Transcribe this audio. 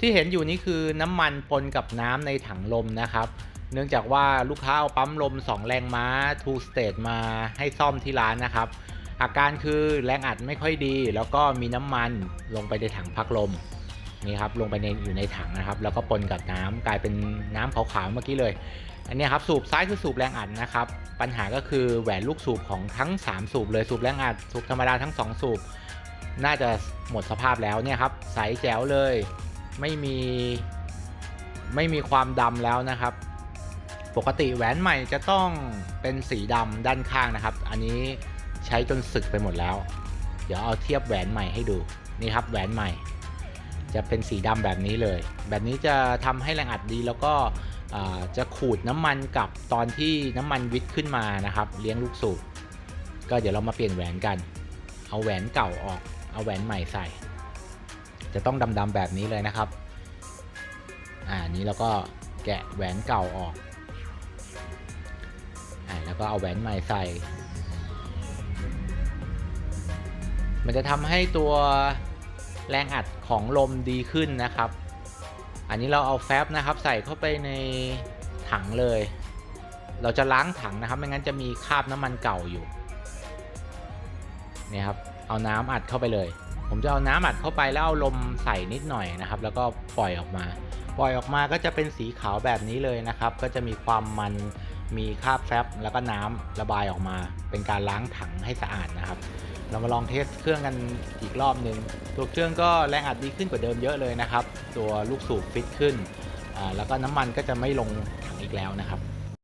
ที่เห็นอยู่นี่คือน้ำมันปนกับน้ำในถังลมนะครับ เนื่องจากว่าลูกค้าเอาปั๊มลม 2 แรงม้า two stage มาให้ซ่อมที่ร้านนะครับ อาการคือแรงอัดไม่ค่อยดี แล้วก็มีน้ำมันลงไปในถังพักลมนี่ครับลงไปในอยู่ในถังนะครับ แล้วก็ปนกับน้ำกลายเป็นน้ำขาวๆเมื่อกี้เลย อันนี้ครับสูบซ้ายคือสูบแรงอัดนะครับ ปัญหาก็คือแหวนลูกสูบของทั้ง 3 สูบเลยสูบแรงอัดสูบธรรมดาทั้ง 2 สูบ น่าจะหมดสภาพแล้วเนี่ยครับใสแจ๋วเลย ไม่มีไม่มีความดำแล้วนะครับ ปกติแหวนใหม่จะต้องเป็นสีดำด้านข้างนะครับ อันนี้ใช้จนสึกไปหมดแล้ว เดี๋ยวเอาเทียบแหวนใหม่ให้ดูนี่ครับแหวนใหม่ จะเป็นสีดำแบบนี้เลย แบบนี้จะทำให้แรงอัดดีแล้วก็จะขูดน้ำมันกับตอนที่น้ำมันวิทขึ้นมานะครับ เลี้ยงลูกสูบก็เดี๋ยวเรามาเปลี่ยนแหวนกัน เอาแหวนเก่าออก เอาแหวนใหม่ใส่ จะต้องดำๆแบบนี้เลยนะครับ อ่านี้เราก็แกะแหวนเก่าออก อ่าแล้วก็เอาแหวนใหม่ใส่ มันจะทำให้ตัวแรงอัดของลมดีขึ้นนะครับ อันนี้เราเอาแฟบนะครับใส่เข้าไปในถังเลย เราจะล้างถังนะครับ ไม่งั้นจะมีคราบน้ำมันเก่าอยู่เนี่ยครับ เอาน้ำอัดเข้าไปเลย ผมจะเอาน้ำอัดเข้าไปแล้วเอาลมใส่นิดหน่อยนะครับ แล้วก็ปล่อยออกมา ปล่อยออกมาก็จะเป็นสีขาวแบบนี้เลยนะครับ ก็จะมีความมันมีคราบแฟบแล้วก็น้ำระบายออกมา เป็นการล้างถังให้สะอาดนะครับ เรามาลองเทสเครื่องกันอีกรอบหนึ่งตัวเครื่องก็แรงอัดดีขึ้นกว่าเดิมเยอะเลยนะครับ ตัวลูกสูบฟิตขึ้น แล้วก็น้ำมันก็จะไม่ลงถังอีกแล้วนะครับ